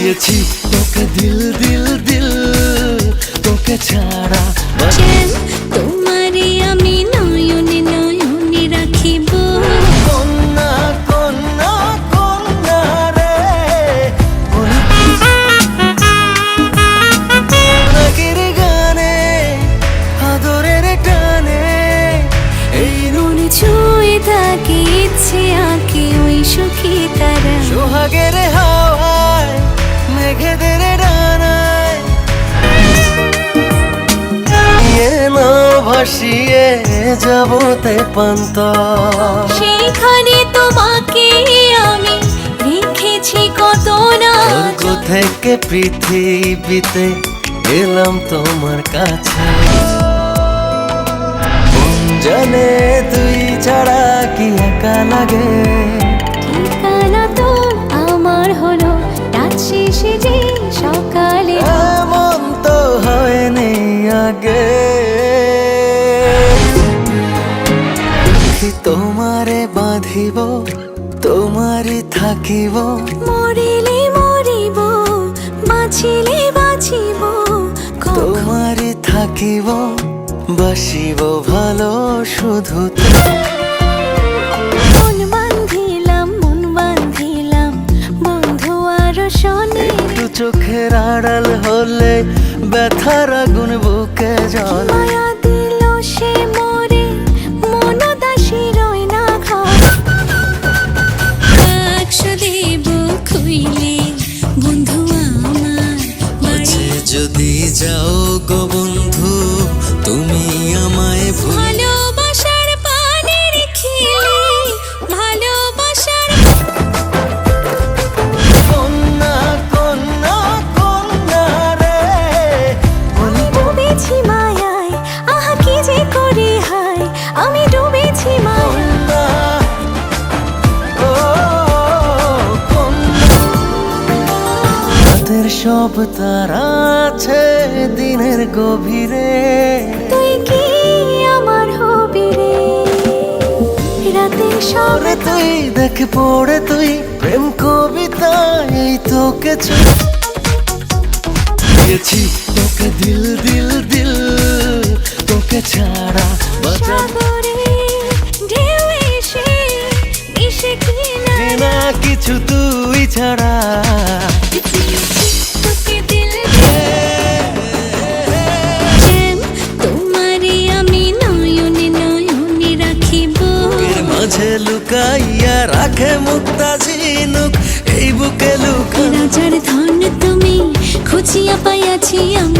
দিয়েছি। তোকে দিল দিল দিল তোকে ছাড়া আমি নয়নে নয়নে রাখিব। কন্যা কন্যা কন্যা রে। নাগের গানে আদরের টানে। এই ছুঁয়ে থাকে ইচ্ছে আঁকে ওই সুখী তারা। সোহাগের ভাসিয়ে যাবতে পান্ত সেইখানে তোমাকে আমি রেখেছি কত না থেকে পৃথিবীতে এলাম তোমার কাছে। জানে তুই ছাড়া কি একা লাগে? ঠিকানা তো আমার হলো রাত শেষে যে সকালে। এমন তো হয়নি আগে। তোমারে বাঁধিব তোমারই থাকিব। মরিলে মরিব বাঁচিলে বাঁচিব তোমারই থাকিব বাসিব ভালো শুধু মন বান্ধিলাম মন বান্ধিলাম বন্ধু আর শোনে। একটু চোখের আড়াল হলে ব্যথার আগুন বুকে যাও গো রাতের সব তারা আছে দিনের গভীরে। তুই কি আমার হবি রে? রাতের সব তুই দেখ পড়ে তুই প্রেম কবিতা এই তো কিছু তোকে দিল দিল দিল তোকে ছাড়া বাঁচা ঢেউ এসে মিশে কিনা কিছু তুই ছাড়া। রাখে মুক্তা ঝিনুক এই বুকে লুক রাজার ধন তুমি খুঁজিয়া পাইয়াছি আমি।